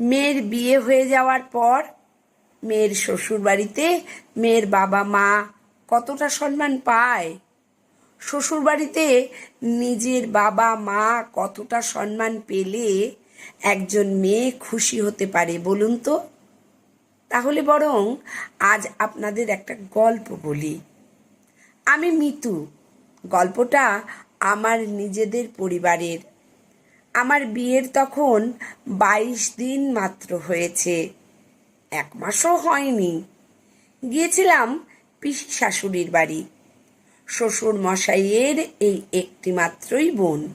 মেয়ের বিয়ে হয়ে যাওয়ার পর মেয়ের শ্বশুর বাড়িতে মেয়ের বাবা মা কতটা সম্মান পায়? শ্বশুর বাড়িতে নিজের বাবা মা কতটা সম্মান পেলে একজন মেয়ে খুশি হতে পারে বলুন তো? তাহলে বরং আজ আপনাদের একটা গল্প বলি। আমি মিতু। গল্পটা আমার নিজেদের পরিবারের আমার বিয়ের তখন বাইশ দিন মাত্র হয়েছে। এক মাসও হয়নি। গিয়েছিলাম পিসি শাশুড়ির বাড়ি। শ্বশুর মশাইয়ের এই একটি মাত্রই বোন।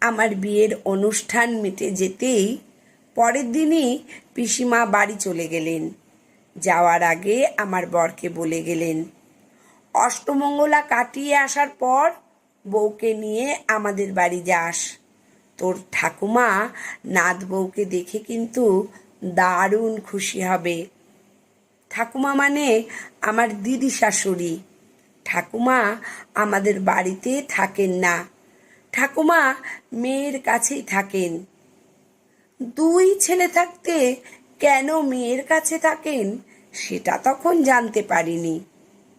আমার বিয়ের অনুষ্ঠান মিটে যেতেই পরের দিনই পিসিমা বাড়ি চলে গেলেন। যাওয়ার আগে আমার বরকে বলে গেলেন, অষ্টমঙ্গলা কাটিয়ে আসার পর বউকে নিয়ে আমাদের বাড়ি যাস। তোর ঠাকুমা নাত বউকে দেখে কিন্তু দারুণ খুশি হবে। ঠাকুমা মানে আমার দিদি শাশুড়ি। ঠাকুমা আমাদের বাড়িতে থাকেন না। ঠাকুমা মেয়ের কাছেই থাকেন। দুই ছেলে থাকতে কেন মেয়ের কাছে থাকেন সেটা তখন জানতে পারিনি।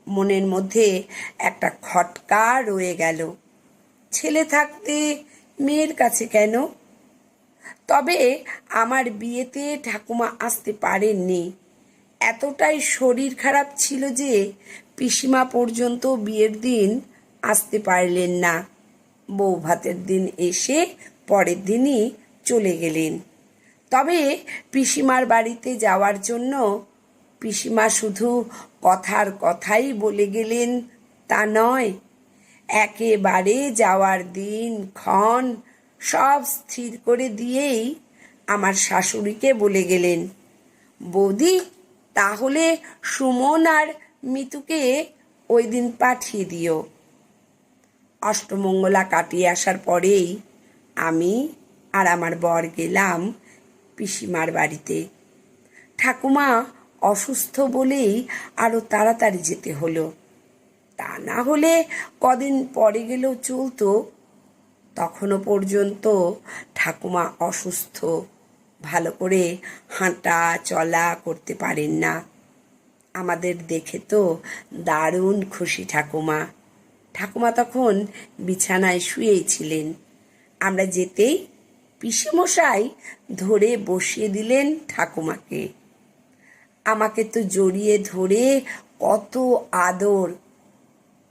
মনের মধ্যে একটা খটকা রয়ে গেল। ছেলে থাকতে মেয়ের কাছে কেন? তবে আমার বিয়েতে ঠাকুমা আসতে পারেননি। এতটাই শরীর খারাপ ছিল যে পিসিমা পর্যন্ত বিয়ের দিন আসতে পারলেন না। বউ ভাতের দিন এসে পরের দিনই চলে গেলেন। তবে পিসিমার বাড়িতে যাওয়ার জন্য পিসিমা শুধু কথার কথাই বলে গেলেন, তা নয় একেবারে যাওয়ার দিন, ক্ষণ সব স্থির করে দিয়েই আমার শাশুড়িকে বলে গেলেন, বৌদি, তাহলে সুমন আর মিতুকে ওই দিন পাঠিয়ে দিও। অষ্টমঙ্গলা কাটিয়ে আসার পরেই আমি আর আমার বর গেলাম পিসিমার বাড়িতে। ঠাকুমা অসুস্থ বলেই আরও তাড়াতাড়ি যেতে হলো। তা না হলে কদিন পরে গেলেও চলতো। তখনও পর্যন্ত ঠাকুমা অসুস্থ। ভালো করে হাঁটা চলা করতে পারেন না। আমাদের দেখে তো দারুণ খুশি ঠাকুমা। ঠাকুমা তখন বিছানায় শুয়েই ছিলেন। আমরা যেতেই পিসিমশাই ধরে বসিয়ে দিলেন ঠাকুমাকে। আমাকে তো জড়িয়ে ধরে কত আদর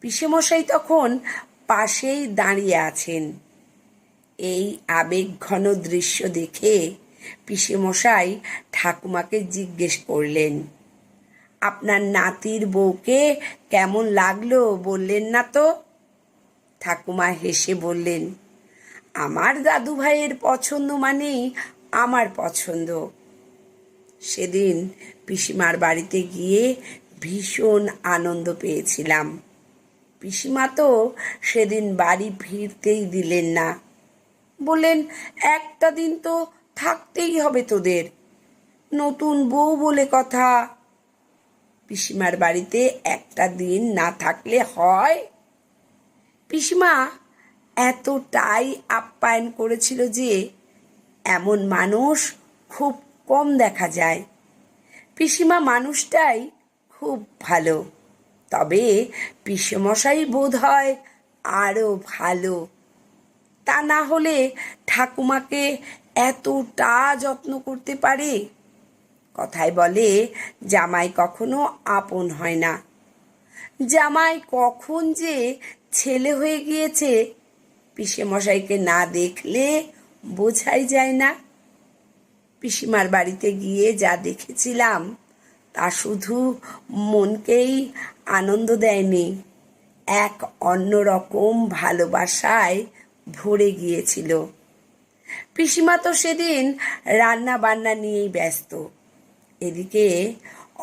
পিসেমশাই তখন পাশেই দাঁড়িয়ে আছেন। এই আবেগঘন দৃশ্য দেখে পিসেমশাই ঠাকুমাকে জিজ্ঞেস করলেন, আপনার নাতির বউকে কেমন লাগল বললেন না তো? ঠাকুমা হেসে বললেন, আমার দাদু ভাইয়ের পছন্দ মানেই আমার পছন্দ। সেদিন পিসিমার বাড়িতে গিয়ে ভীষণ আনন্দ পেয়েছিলাম। পিসিমা তো সেদিন বাড়ি ফিরতেই দিলেন না। বললেন, একটা দিন তো থাকতেই হবে তোদের। নতুন বউ বলে কথা। পিসিমার বাড়িতে একটা দিন না থাকলে হয়? পিসিমা এতটাই আপ্যায়ন করেছিল যে এমন মানুষ খুব কম দেখা যায়। পিসিমা মানুষটাই খুব ভালো। তবে পিসমশাই বোধ হয় আরও ভালো। তা না হলে ঠাকুমাকে এতটা যত্ন করতে পারে? কথায় বলে, জামাই কখনো আপন হয় না। জামাই কখন যে ছেলে হয়ে গিয়েছে, পিসেমশাইকে না দেখলে বোঝাই যায় না। পিসিমার বাড়িতে গিয়ে যা দেখেছিলাম তা শুধু মনকেই আনন্দ দেয়নি, এক অন্যরকম ভালোবাসায় ভরে গিয়েছিল। পিসিমা তো সেদিন রান্না বান্না নিয়েই ব্যস্ত। এদিকে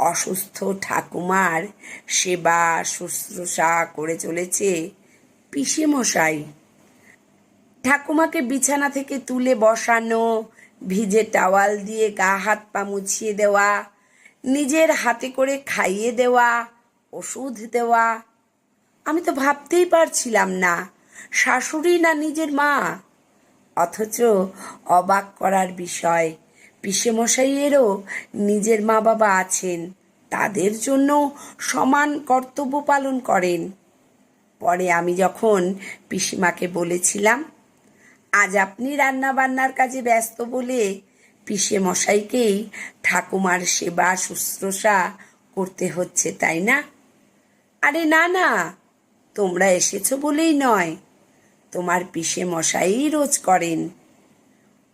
অসুস্থ ঠাকুমার সেবা শুশ্রূষা করে চলেছে পিসেমশাই। ঠাকুমাকে বিছানা থেকে তুলে বসানো, ভিজে টাওয়াল দিয়ে গা হাত পা মুছিয়ে দেওয়া নিজের হাতে করে খাইয়ে দেওয়া, ওষুধ দেওয়া। আমি তো ভাবতেই পারছিলাম না, শাশুড়ি না নিজের মা। অথচ অবাক করার বিষয় পিসেমশাইয়েরও নিজের মা বাবা আছেন, তাদের জন্য সমান কর্তব্য পালন করেন। পরে আমি যখন পিসিমাকে বলেছিলাম, আজ আপনি রান্না বান্নার কাজে ব্যস্ত বলে পিসে মশাইকেই ঠাকুমার সেবা শুশ্রূষা করতে হচ্ছে, তাই না? আরে না না, তোমরা এসেছ বলেই নয়। তোমার পিসে মশাই রোজ করেন।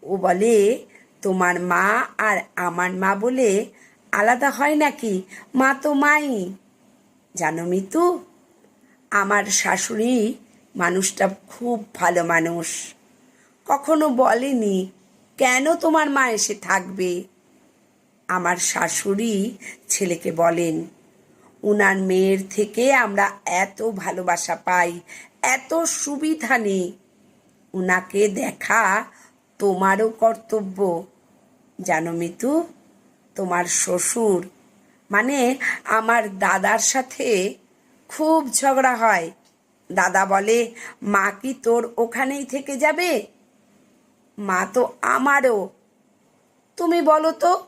ও বলে, তোমার মা আর আমার মা বলে আলাদা হয় নাকি? মা তো মাই। জানো মিতু, আমার শাশুড়ি মানুষটা খুব ভালো মানুষ। কখনো বলেনি কেন তোমার মা এসে থাকবে? আমার শাশুড়ি ছেলেকে বলেন, উনার মেয়ের থেকে আমরা এত ভালোবাসা পাই, এত সুবিধা নেই। উনাকে দেখা তোমারও কর্তব্য। জানো মিতু, তোমার শ্বশুর মানে আমার দাদার সাথে খুব ঝগড়া হয়। দাদা বলে, মা কি তোর ওখানেই থেকে যাবে? মা তো আমারও। তুমি বলো তো,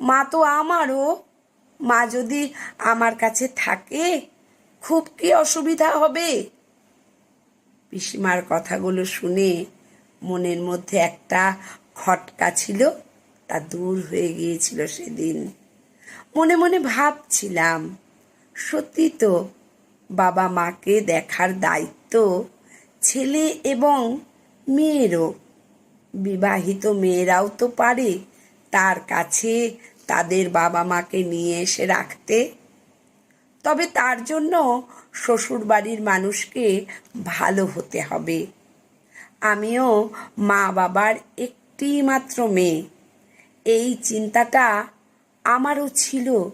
মা তো আমারও। মা যদি আমার কাছে থাকে, খুব কি অসুবিধা হবে? পিসিমার কথাগুলো শুনে মনের মধ্যে একটা খটকা ছিল, তা দূর হয়ে গিয়েছিল সেদিন। মনে মনে ভাবছিলাম, সত্যি তো বাবা মাকে দেখার দায়িত্ব ছেলে এবং মেয়েরও বিবাহিত মেয়েরাও তো পারে। তার কাছে তাদের বাবা মাকে নিয়ে এসে রাখতে। তবে তার জন্য শ্বশুরবাড়ির মানুষকে ভালো হতে হবে। আমিও মা বাবার একটি মাত্র মেয়ে। এই চিন্তাটা আমারও ছিল।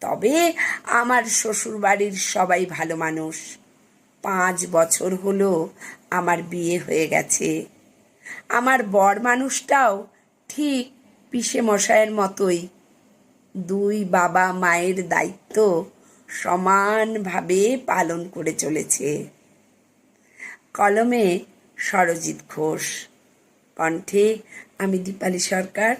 তবে আমার শ্বশুরবাড়ির সবাই ভালো মানুষ। পাঁচ বছর হলো আমার বিয়ে হয়ে গেছে। আমার বর মানুষটাও ঠিক পিসে মশাইয়ের মতোই। দুই বাবা মায়ের দায়িত্ব সমানভাবে পালন করে চলেছে। কলমে সরজিৎ ঘোষ। কণ্ঠে আমি দীপালি সরকার।